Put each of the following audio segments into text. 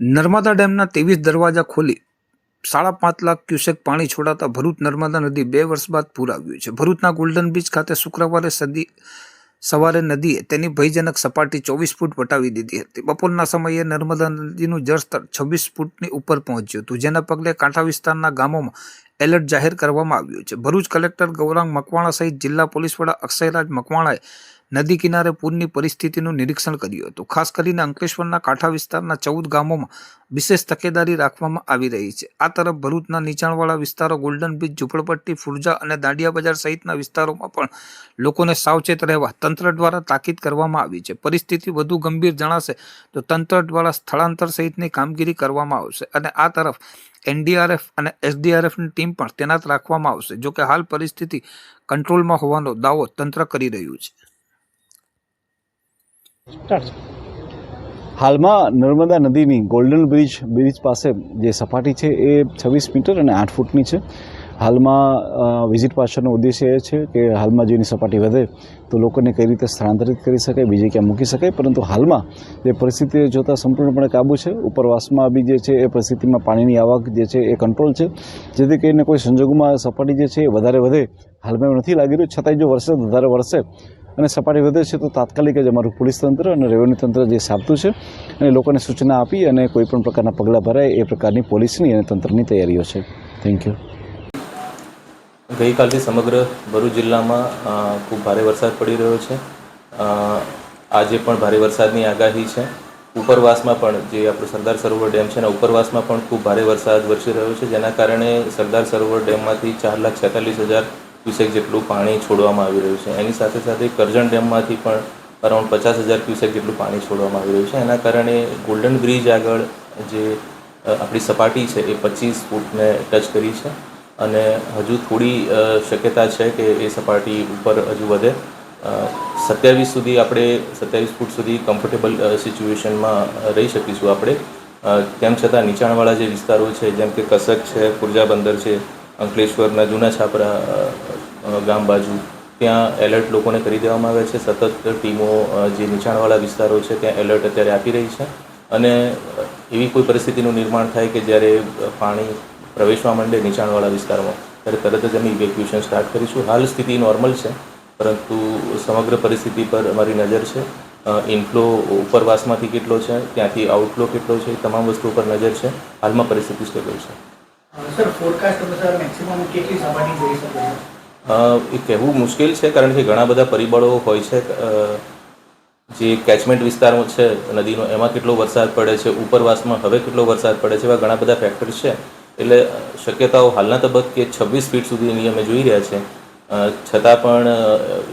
નર્મદા ડેમના ત્રેવીસ દરવાજા ખોલી સાડા પાંચ લાખ ક્યુસેક પાણી છોડાતા ભરૂચ નર્મદા નદી બે વર્ષ બાદ પૂર આવ્યું છે. ભરૂચના ગોલ્ડન બીચ ખાતે શુક્રવારે સદી સવારે નદીએ તેની ભયજનક સપાટી ચોવીસ ફૂટ વટાવી દીધી હતી. બપોરના સમયે નર્મદા નદીનું જળસ્તર છવ્વીસ ફૂટની ઉપર પહોંચ્યું હતું, જેના પગલે કાંઠા વિસ્તારના ગામોમાં એલર્ટ જાહેર કરવામાં આવ્યું છે. ભરૂચ કલેક્ટર ગૌરાંગ મકવાણા સહિત જિલ્લા પોલીસ વડા અક્ષયરાજ મકવાણાએ નદી કિનારે પૂરની પરિસ્થિતિનું નિરીક્ષણ કર્યું હતું. ખાસ કરીને અંકલેશ્વરના કાંઠા વિસ્તારના ચૌદ ગામોમાં વિશેષ તકેદારી રાખવામાં આવી રહી છે. આ તરફ ભરૂચના નીચાણવાળા વિસ્તારો ગોલ્ડન બીચ ઝૂંપડપટ્ટી, ફુરજા અને દાંડિયા બજાર સહિતના વિસ્તારોમાં પણ લોકોને સાવચેત રહેવા તંત્ર દ્વારા તાકીદ કરવામાં આવી છે. પરિસ્થિતિ વધુ ગંભીર જણાશે તો તંત્ર દ્વારા સ્થળાંતર સહિતની કામગીરી કરવામાં આવશે અને આ તરફ એનડીઆરએફ અને એસડીઆરએફની ટીમ પણ તૈનાત રાખવામાં આવશે. જોકે હાલ પરિસ્થિતિ કંટ્રોલમાં હોવાનો દાવો તંત્ર કરી રહ્યું છે. હાલમાં નર્મદા નદીની ગોલ્ડન બ્રિજ બ્રિજ પાસે જે સપાટી છે એ છવ્વીસ મીટર અને આઠ ફૂટની છે. હાલમાં વિઝિટ પાછળનો ઉદ્દેશ્ય એ છે કે હાલમાં જેની સપાટી વધે તો લોકોને કઈ રીતે સ્થળાંતરિત કરી શકાય, બીજે ક્યાં મૂકી શકાય? પરંતુ હાલમાં જે પરિસ્થિતિ જોતાં સંપૂર્ણપણે કાબુ છે. ઉપરવાસમાં બી જે છે એ પરિસ્થિતિમાં પાણીની આવક જે છે એ કંટ્રોલ છે. જેથી કરીને કોઈ સંજોગોમાં સપાટી જે છે એ વધારે વધે. હાલમાં એવું નથી લાગી રહ્યું. છતાંય જો વરસે વધારે વરસે અને સપાટી વધે છે તો તાત્કાલિક જ અમારું પોલીસ તંત્ર અને રેવન્યુ તંત્ર જે સાબતું છે અને લોકોને સૂચના આપી અને કોઈ પણ પ્રકારના પગલાં ભરાય એ પ્રકારની પોલીસની અને તંત્રની તૈયારીઓ છે. થેન્ક યુ ગઈકાલથી સમગ્ર ભરૂચ જિલ્લામાં ખૂબ ભારે વરસાદ પડી રહ્યો છે. આજે પણ ભારે વરસાદની આગાહી છે. ઉપરવાસમાં પણ જે આપણો સરદાર સરોવર ડેમ છે ને ઉપરવાસમાં પણ ખૂબ ભારે વરસાદ વરસી રહ્યો છે, જેના કારણે સરદાર સરોવર ડેમમાંથી ચાર લાખ છેતાલીસ હજાર ક્યુસેક જેટલું પાણી છોડવામાં આવી રહ્યું છે. એની સાથે સાથે કરજણ ડેમમાંથી પણ અરાઉન્ડ પચાસ હજાર ક્યુસેક જેટલું પાણી છોડવામાં આવી રહ્યું છે. એના કારણે ગોલ્ડન બ્રિજ આગળ જે આપણી સપાટી છે એ પચીસ ફૂટને ટચ કરી છે અને હજુ થોડી શક્યતા છે કે એ સપાટી ઉપર હજુ વધે. સત્યાવીસ સુધી આપણે, સત્યાવીસ ફૂટ સુધી કમ્ફર્ટેબલ સિચ્યુએશનમાં રહી શકીશું આપણે. તેમ છતાં નીચાણવાળા જે વિસ્તારો છે, જેમ કે કસક છે કુરજા બંદર છે અંકલેશ્વરના જૂના છાપરા ગામ બાજુ, ત્યાં એલર્ટ લોકોને કરી દેવામાં આવે છે. સતત ટીમો જે નીચાણવાળા વિસ્તારો છે, ત્યાં એલર્ટ અત્યારે આપી રહી છે. અને એવી કોઈ પરિસ્થિતિનું નિર્માણ થાય કે જ્યારે પાણી પ્રવેશવા માંડે નીચાણવાળા વિસ્તારમાં, ત્યારે તરત જ અમે ઇવેક્યુએશન સ્ટાર્ટ કરીશું. હાલ સ્થિતિ નોર્મલ છે, પરંતુ સમગ્ર પરિસ્થિતિ પર અમારી નજર છે. ઇનફ્લો ઉપરવાસમાંથી કેટલો છે, ત્યાંથી આઉટફ્લો કેટલો છે તમામ વસ્તુ પર નજર છે. હાલમાં પરિસ્થિતિ સ્ટેબલ છે. એ કહેવું મુશ્કેલ છે, કારણ કે ઘણા બધા પરિબળો હોય છે જે કેચમેન્ટ વિસ્તારમાં છે, નદીનો, એમાં કેટલો વરસાદ પડે છે, ઉપરવાસમાં હવે કેટલો વરસાદ પડે છે, એવા ઘણા બધા ફેક્ટર્સ છે. એટલે શક્યતાઓ હાલના તબક્કે છવ્વીસ ફીટ સુધીની અમે જોઈ રહ્યા છે. છતાં પણ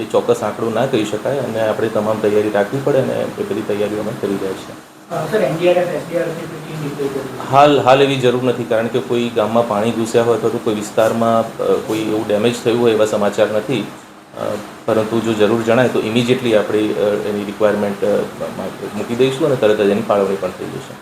એ ચોક્કસ આંકડો ના કહી શકાય, અને આપણે તમામ તૈયારી રાખવી પડે અને એ બધી તૈયારીઓ અમે કરી રહ્યા છીએ. હાલ હાલ એવી જરૂર નથી, કારણ કે કોઈ ગામમાં પાણી ઘૂસ્યા હોય અથવા તો કોઈ વિસ્તારમાં કોઈ એવું ડેમેજ થયું હોય એવા સમાચાર નથી. પરંતુ જો જરૂર જણાય તો ઇમિજિએટલી આપણે એની રિક્વાયરમેન્ટ મૂકી દઈશું અને તરત જ એની ફાળવણી પણ થઈ જશે.